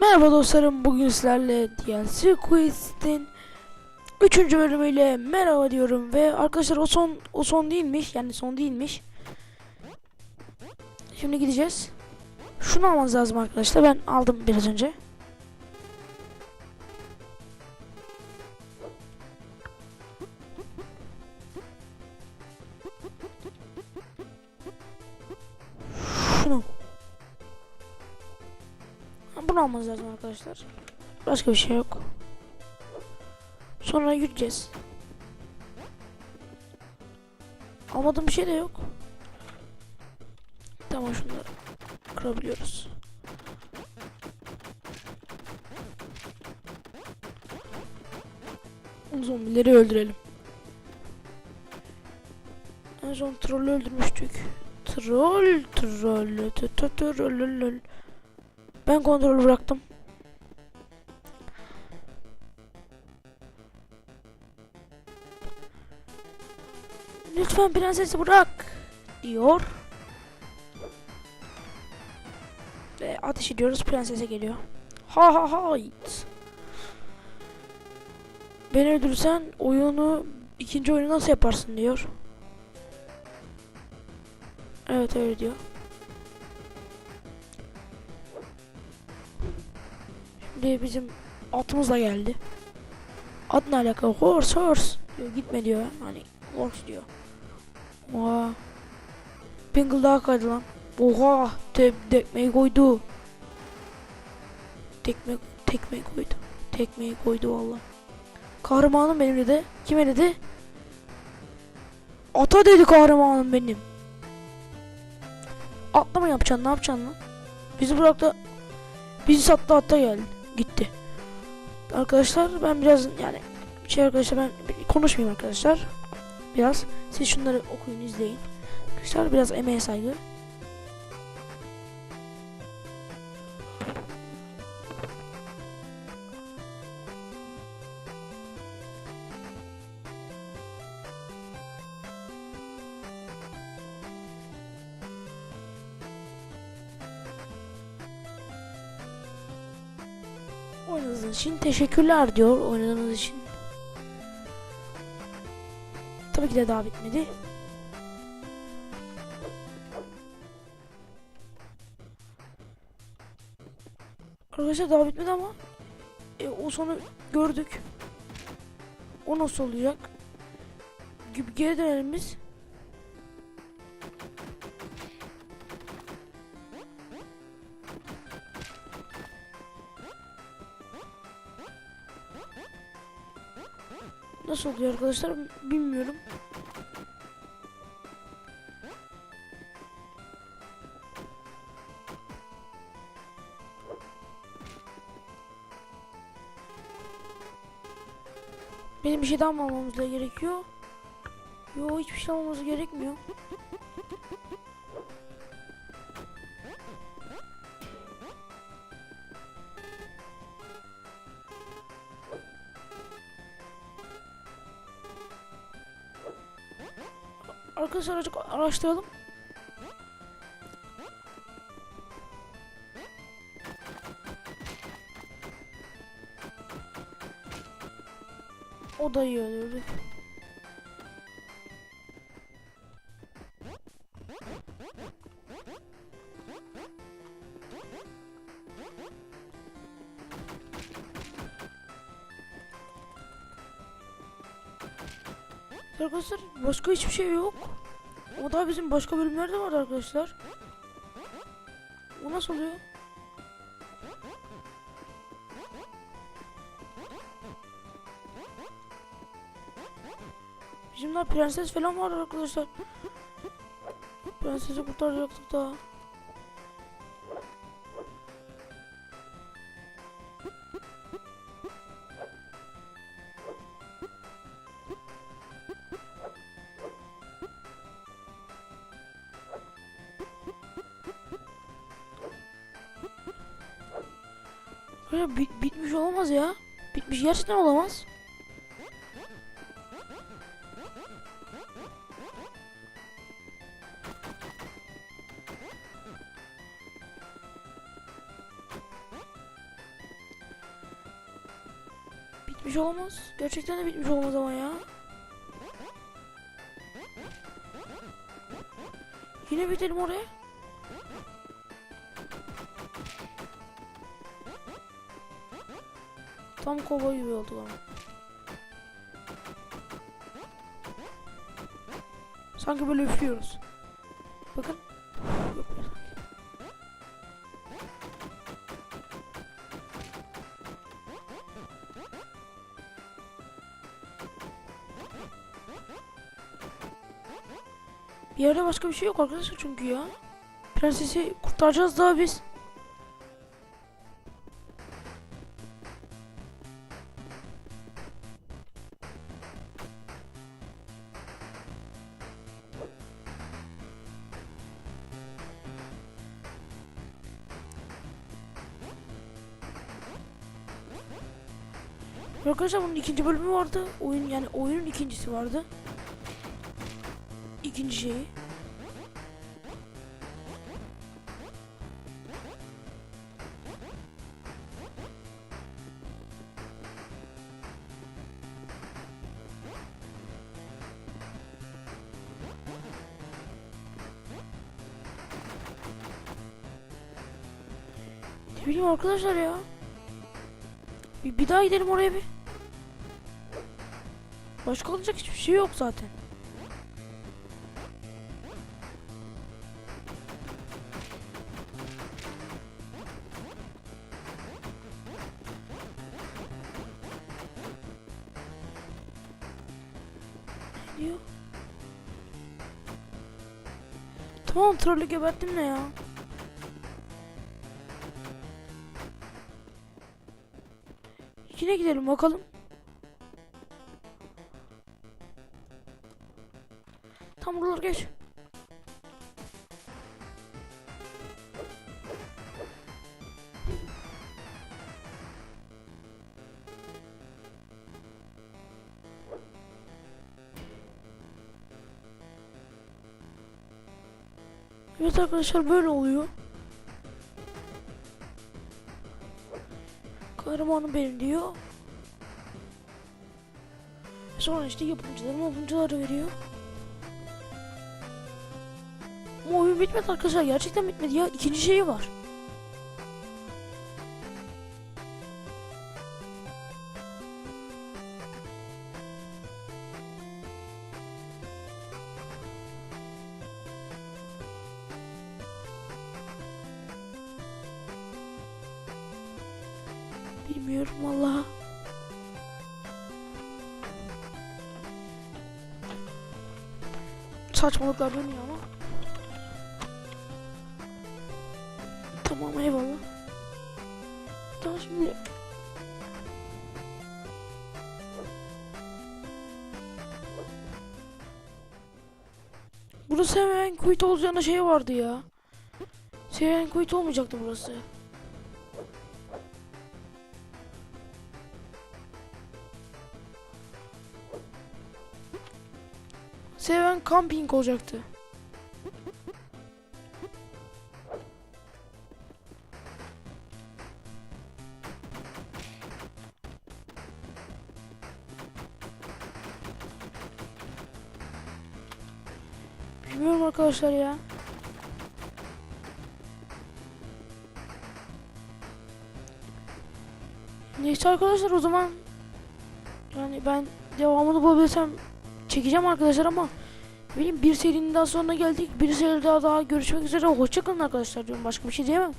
Merhaba dostlarım bugün sizlerle DLC Quest'in 3. bölümüyle merhaba diyorum ve arkadaşlar o son o son değilmiş yani son değilmiş. Şimdi gideceğiz. Şunu almanız lazım arkadaşlar ben aldım biraz önce. Almanız lazım arkadaşlar. Başka bir şey yok. Sonra yürüyeceğiz. Almadığım bir şey de yok. Tamam şunları kırabiliyoruz. Zombileri öldürelim. En son trolü öldürmüştük. Troll, troll, tü- tü- troll. Ben kontrolü bıraktım. Lütfen prensesi bırak diyor. Ve ateş ediyoruz prensese geliyor. Ha ha ha. Beni öldürürsen oyunu ikinci oyunu nasıl yaparsın diyor. Evet öyle diyor. Şimdi bizim atımız da geldi. At ne alaka? Horse horse diyor. Gitme diyor. Hani horse diyor. Oha. Pingle daha kaydı lan. Oha. Te tekmeyi koydu. Tekme tekmeyi koydu. Tekmeyi koydu valla. Kahramanım benim dedi. Kime dedi? Ata dedi kahramanım benim. Atla mı yapacaksın? Ne yapacaksın lan? Bizi bıraktı. Bizi sattı hatta geldi. Gitti. Arkadaşlar ben biraz yani şey arkadaşlar ben konuşmayayım arkadaşlar. Biraz siz şunları okuyun izleyin. Arkadaşlar biraz emeğe saygı. Oynadığınız için teşekkürler diyor oynadığınız için. Tabii ki de daha bitmedi. Arkadaşlar daha bitmedi ama e, o sonu gördük. O nasıl olacak? Gibi geri dönelim biz. Nasıl oluyor arkadaşlar bilmiyorum. Benim bir şey daha mı almamız da gerekiyor? Yo hiçbir şey almamız gerekmiyor. Arkadaşlar azıcık araştıralım. O da iyi olurdu. Arkadaşlar başka hiçbir şey yok. O da bizim başka bölümlerde var arkadaşlar. O nasıl oluyor? Bizim daha prenses falan var arkadaşlar. Prensesi kurtaracaktık daha. Ya bit- bitmiş olamaz ya. Bitmiş gerçekten olamaz. Bitmiş olamaz. Gerçekten de bitmiş olamaz ama ya. Yine bitelim oraya. Tam kova gibi oldu ama. Sanki böyle üflüyoruz. Bakın. Bir yerde başka bir şey yok arkadaşlar çünkü ya. Prensesi kurtaracağız daha biz. Arkadaşlar bunun ikinci bölümü vardı. Oyun yani oyunun ikincisi vardı. İkinci şeyi. Ne arkadaşlar ya. Bir, bir daha gidelim oraya bir. Başka olacak hiçbir şey yok zaten. Diyor? Tamam trolü geberttim ne ya? Yine gidelim bakalım. Buraları geç. Evet arkadaşlar böyle oluyor. Kahramanım benim diyor. Sonra işte yapımcıları yapımcıları veriyor. Ama oyun bitmedi arkadaşlar. Gerçekten bitmedi ya. İkinci şeyi var. Bilmiyorum vallahi. Saçmalıklar dönüyor ama. Tamam eyvallah. Daha şimdi Burası hemen kuyut olacağına şey vardı ya. Seven kuyut olmayacaktı burası. Seven camping olacaktı. Arkadaşlar ya. Neyse arkadaşlar o zaman yani ben devamını bulabilirsem çekeceğim arkadaşlar ama bileyim bir serinin daha sonuna geldik. Bir seri daha daha görüşmek üzere. Hoşçakalın arkadaşlar diyorum. Başka bir şey diyemem.